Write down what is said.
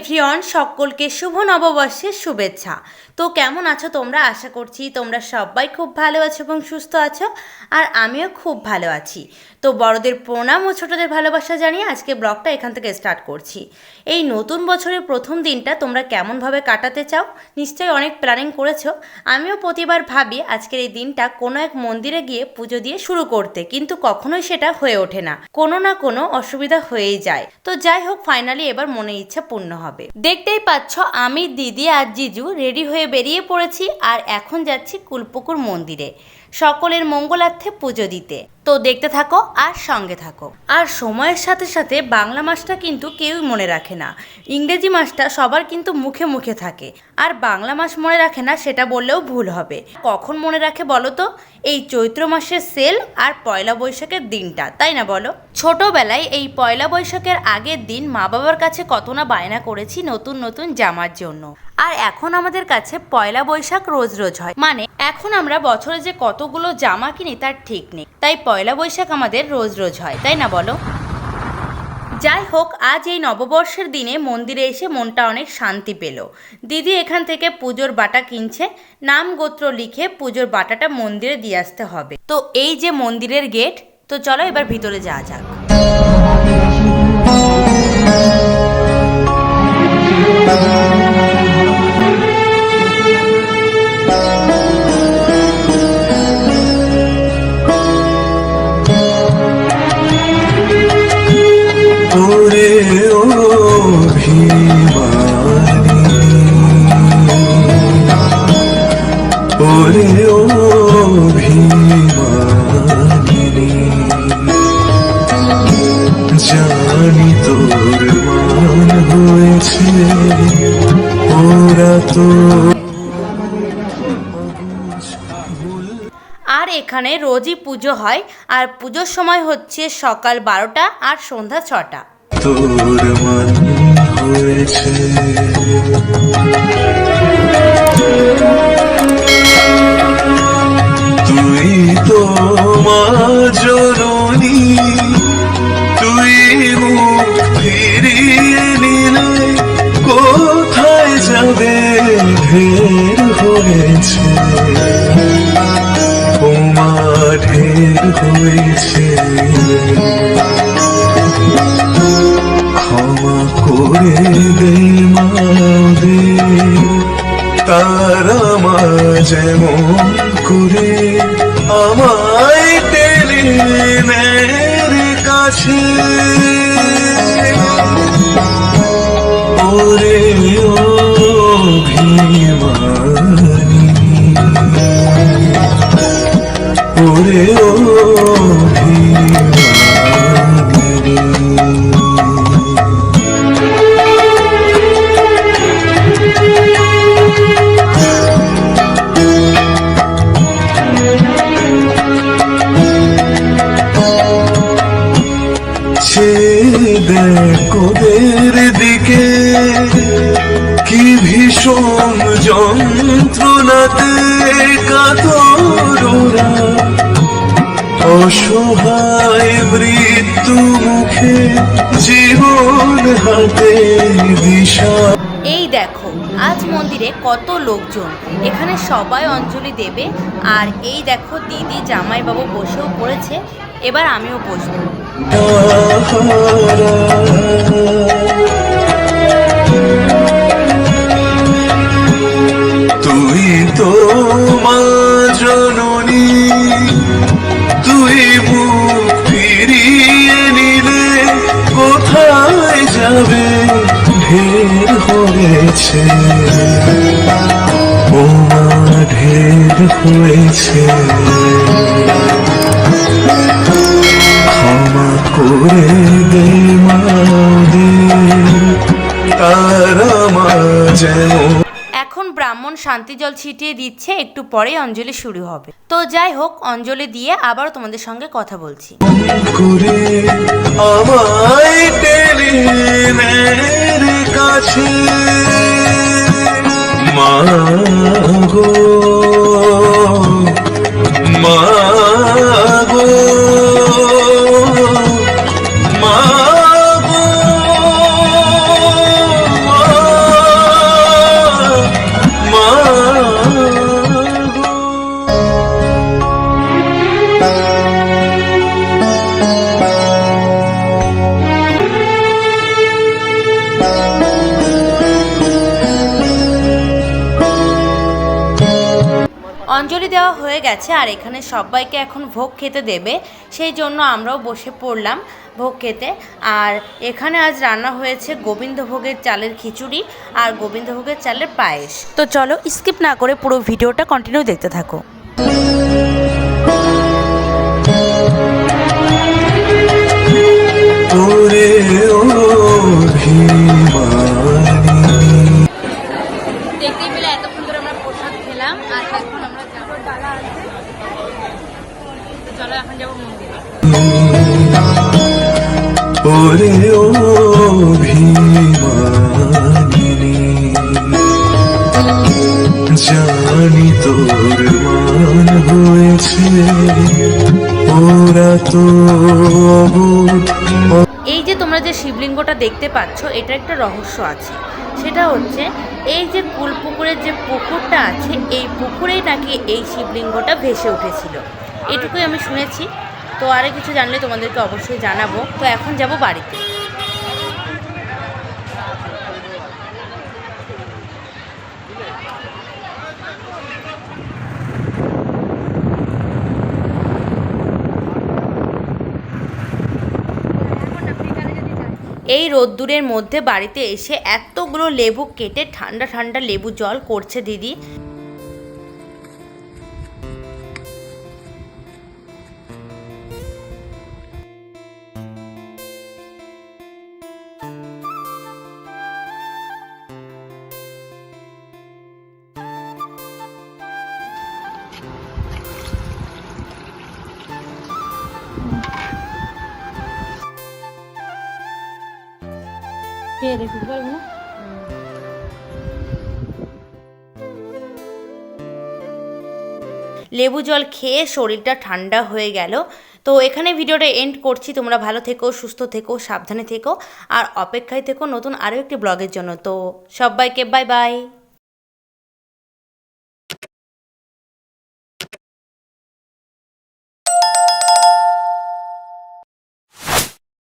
Everyone, সকলকে শুভ নববর্ষের শুভেচ্ছা। তো কেমন আছো তোমরা? আশা করছি তোমরা সবাই খুব ভালো আছো এবং সুস্থ আছো, আর আমিও খুব ভালো আছি। তো বড়দের প্রণাম ও ছোটদের ভালোবাসা জানিয়ে আজকে ব্লগটা এখান থেকে স্টার্ট করছি। এই নতুন বছরের প্রথম দিনটা তোমরা কেমনভাবে কাটাতে চাও, নিশ্চয়ই অনেক প্ল্যানিং করেছ। আমিও প্রতিবার ভাবি আজকের এই দিনটা কোনো এক মন্দিরে গিয়ে পুজো দিয়ে শুরু করতে, কিন্তু কখনোই সেটা হয়ে ওঠে না। কোনো না কোনো অসুবিধা হয়েই যায়। তো যাই হোক ফাইনালি এবার মনে ইচ্ছা পূর্ণ হবে। দেখতেই পাচ্ছ, আমি, দিদি আর জিজু রেডি হয়ে বেরিয়ে পড়েছি আর এখন যাচ্ছি কুলপুকুর মন্দিরে। সকলের মঙ্গলার্থে পুজো দিতে। তো দেখতে থাকো আর সঙ্গে থাকো। আর সময়ের সাথে সাথে বাংলা মাসটা কিন্তু কেউই মনে রাখে না। ইংরেজি মাসটা সবার কিন্তু মুখে মুখে থাকে। আর বাংলা মাস মনে রাখে না, সেটা বললেও ভুল হবে। কখন মনে রাখে বলো তো? এই চৈত্র মাসের সেল আর পয়লা বৈশাখের দিনটা, তাই না বলো? ছোটবেলায় এই পয়লা বৈশাখের আগের দিন মা বাবার কাছে কত না বায়না করেছি নতুন নতুন জামার জন্য। আর এখন আমাদের কাছে পয়লা বৈশাখ রোজ রোজ হয়। মানে এখন আমরা বছরে যে কতগুলো জামা কিনি তার ঠিক নেই। তাই পয়লা বৈশাখ আমাদের রোজ রোজ হয়, তাই না বলো? যাই হোক, আজ এই নববর্ষের দিনে মন্দিরে এসে মনটা অনেক শান্তি পেল। দিদি এখান থেকে পুজোর বাটা কিনছে, নাম গোত্র লিখে পুজোর বাটাটা মন্দিরে দিয়ে আসতে হবে। তো এই যে মন্দিরের গেট, তো চলো এবার ভিতরে যাওয়া যাক। ওরে এখানে রোজই পুজো হয়, আর পুজোর সময় হচ্ছে সকাল বারোটা আর সন্ধ্যা ছটা। তুই তুই কোথায় যাবে? ঢের হয়েছে। ঢের হয়েছে। ক্ষমা করে দে তারা মা যেমন করে আমায় টেনে নের কাছে। দেখোদের দিকে কি ভীষণ যন্ত্রণাতে কাতরা অসহায় মৃত্যু মুখে জীবন হাতে দিশা। এই দেখো, আজ মন্দিরে কত লোকজন। এখানে সবাই অঞ্জলি দেবে। আর এই দেখো, দিদি জামাইবাবু বসেও পড়েছে। এবার আমিও বসবো। করে দে তারা এখন ব্রাহ্মণ শান্তি জল ছিটিয়ে দিচ্ছে একটু পরে অঞ্জলি শুরু হবে। তো যাই হোক অঞ্জলি দিয়ে আবার তোমাদের সঙ্গে কথা বলছি। করে অঞ্জলি দেওয়া হয়ে গেছে আর এখানে সবাইকে এখন ভোগ খেতে দেবে। সেই জন্য আমরাও বসে পড়লাম ভোগ খেতে। আর এখানে আজ রান্না হয়েছে গোবিন্দভোগের চালের খিচুড়ি আর গোবিন্দভোগের চালের পায়েস। তো চলো স্কিপ না করে পুরো ভিডিওটা কন্টিনিউ দেখতে থাকো। ওরে জানি তোর মান হয়েছে, ওরা তো এই যে তোমরা যে শিবলিঙ্গটা দেখতে পাচ্ছ, এটা একটা রহস্য আছে। সেটা হচ্ছে, এই যে কুলপুকুরের যে পুকুরটা আছে, এই পুকুরেই নাকি এই শিবলিঙ্গটা ভেসে উঠেছিল। এটুকুই আমি শুনেছি। তো আরও কিছু জানলে তোমাদেরকে অবশ্যই জানাব। তো এখন যাব বাড়িতে। এই রোদ্দুরের মধ্যে বাড়িতে এসে এতগুলো লেবু কেটে ঠান্ডা ঠান্ডা লেবু জল করছে দিদি। লেবু জল খেয়ে শরীরটা ঠান্ডা হয়ে গেল। তো এখানে ভিডিওটা এন্ড করছি। তোমরা ভালো থেকো, সুস্থ থেকো, সাবধানে থেকো। আর অপেক্ষায় থেকো নতুন আরও একটি ব্লগের জন্য। তো সবাইকে বাই বাই